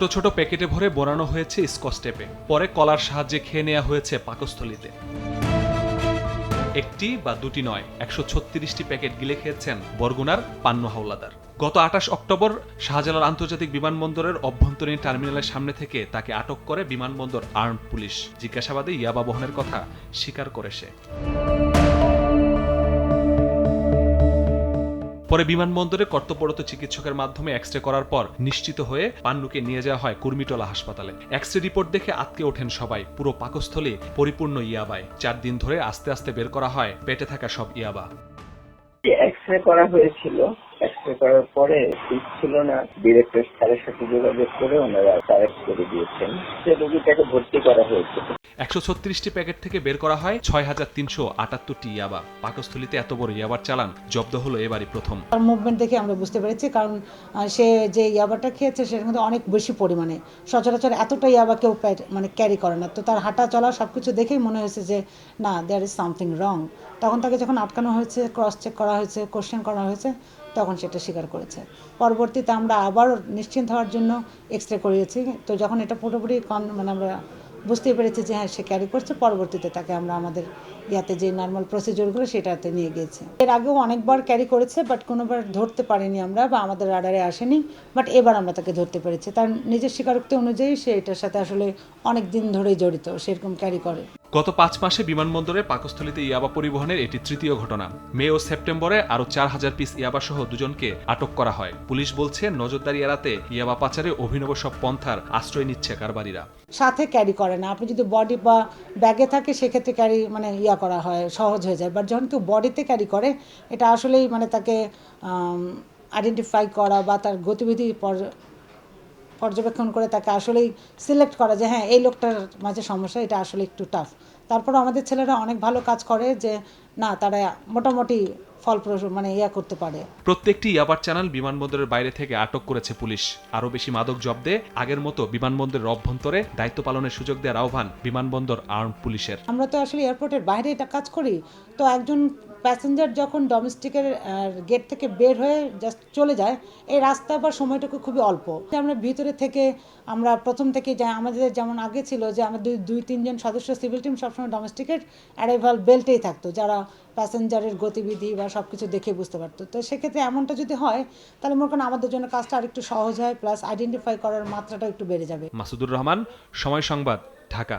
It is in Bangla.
ছোট ছোট প্যাকেটে ভরে বোনানো হয়েছে স্কচ পরে কলার সাহায্যে খেয়ে নেওয়া হয়েছে পাকস্থলিতে। একটি বা দুটি নয়, একশো ছত্রিশটি প্যাকেট গিলে খেয়েছেন বরগুনার পান্নু হাওলাদার। গত আঠাশ অক্টোবর শাহজালাল আন্তর্জাতিক বিমানবন্দরের অভ্যন্তরীণ টার্মিনালের সামনে থেকে তাকে আটক করে বিমানবন্দর আর্ম পুলিশ। জিজ্ঞাসাবাদে ইয়াবা বহনের কথা স্বীকার করে সে। পরে বিমানবন্দরে কর্তব্যরত চিকিৎসকের মাধ্যমে এক্স রে করার পর নিশ্চিত হয়ে পান্নুকে নিয়ে যাওয়া হয় কুর্মিটলা হাসপাতালে। এক্স রে রিপোর্ট দেখে আটকে ওঠেন সবাই। পুরো পাকস্থলে পরিপূর্ণ ইয়াবায়। চার দিন ধরে আস্তে আস্তে বের করা হয় পেটে থাকা সব ইয়াবা। এক্স করা হয়েছিল। রে করার পরে ঠিক ছিল না। ডিরেক্টর স্যারের সাথে যোগাযোগ করে ওনারা কারেক্ট করে দিয়েছেন। সে রোগীটাকে ভর্তি করা হয়েছিল একশো ছত্রিশটি প্যাকেট থেকে বের করা হয় ছয় হাজার তিনশো আটাত্তরটি ইয়াবা। পাকস্থলীতে এত বড় ইয়াবার চালান জব্দ হলো এবারই প্রথম। তার মুভমেন্ট দেখে আমরা বুঝতে পেরেছি কারণ সে যে ইয়াবাটা খেয়েছে সেটার মধ্যে অনেক বেশি পরিমাণে। সচরাচর এতটা ইয়াবা কেউ মানে ক্যারি করে না। তো তার হাঁটা চলা সব কিছু দেখেই মনে হয়েছে যে না দেয়ার ইজ সামথিং রং তখন তাকে যখন আটকানো হয়েছে ক্রস চেক করা হয়েছে কোশ্চেন করা হয়েছে, তখন সেটা স্বীকার করেছে। পরবর্তীতে আমরা আবার নিশ্চিন্ত হওয়ার জন্য এক্স রে করিয়েছি। তো যখন এটা পুরোপুরি কন মানে আমরা বুঝতেই পেরেছে যে হ্যাঁ সে ক্যারি করছে পরবর্তীতে তাকে আমরা আমাদের ইয়াতে যে নর্মাল প্রসিডিওরগুলো সেটাতে নিয়ে গিয়েছি। এর আগেও অনেকবার ক্যারি করেছে বাট কোনোবার ধরতে পারিনি আমরা বা আমাদের রাডারে আসেনি বাট এবার আমরা তাকে ধরতে পেরেছি। তার নিজের স্বীকারোক্তি অনুযায়ী সে এটার সাথে আসলে অনেক দিন ধরেই জড়িত সেরকম ক্যারি করে। গত পাঁচ মাসে বিমানবন্দরে পাকস্থলীতে ইয়াবা পরিবহনের এটি তৃতীয় ঘটনা। মে ও সেপ্টেম্বরে আরও চার হাজার পিস ইয়াবা সহ দুজনকে আটক করা হয়। পুলিশ বলছে নজরদারি এড়াতে ইয়াবা পাচারে অভিনব সব পন্থার আশ্রয় নিচ্ছে কারবারিরা। সাথে ক্যারি করে না। আপনি যদি বডি বা ব্যাগে থাকে, সেক্ষেত্রে ক্যারি মানে ইয়া করা হয়, সহজ হয়ে যায়। বাট যখন কেউ বডিতে ক্যারি করে, এটা আসলেই মানে তাকে আইডেন্টিফাই করা বা তার গতিবিধি পর- পর্যবেক্ষণ করে তাকে আসলেই সিলেক্ট করা যে হ্যাঁ এই লোকটার মাঝে সমস্যা, এটা আসলে একটু টাফ তারপর আমাদের ছেলেরা অনেক ভালো কাজ করে যে, না, তারা মোটামুটি ফলপ্রসূ মানে ইয়া করতে পারে। প্রত্যেকটি ইয়াবার চ্যানেল বিমানবন্দরের বাইরে থেকে আটক করেছে পুলিশ। আরও বেশি মাদক জব্দে আগের মতো বিমানবন্দরের অভ্যন্তরে দায়িত্ব পালনের সুযোগ দেওয়ার আহ্বান বিমানবন্দর আর্ম পুলিশের। আমরা তো আসলে এয়ারপোর্টের বাইরে এটা কাজ করি। তো একজন প্যাসেঞ্জার যখন ডোমেস্টিকের গেট থেকে বের হয়ে জাস্ট চলে যায়, এই রাস্তা বা সময়টুকু খুবই অল্প। আমরা ভিতরে থেকে, আমরা প্রথম থেকে যাই, আমাদের যেমন আগে ছিল যে আমাদের দুই দুই, তিনজন সদস্য সিভিল টিম সবসময় ডোমেস্টিকের অ্যারাইভাল বেল্টেই থাকতো, যারা প্যাসেঞ্জারের গতিবিধি বা সব কিছু দেখে বুঝতে পারতো। তো সেক্ষেত্রে এমনটা যদি হয়, তাহলে মনে করেন আমাদের জন্য কাজটা আরেকটু সহজ হয় প্লাস আইডেন্টিফাই করার মাত্রাটা একটু বেড়ে যাবে। মাসুদুর রহমান, সময় সংবাদ, ঢাকা।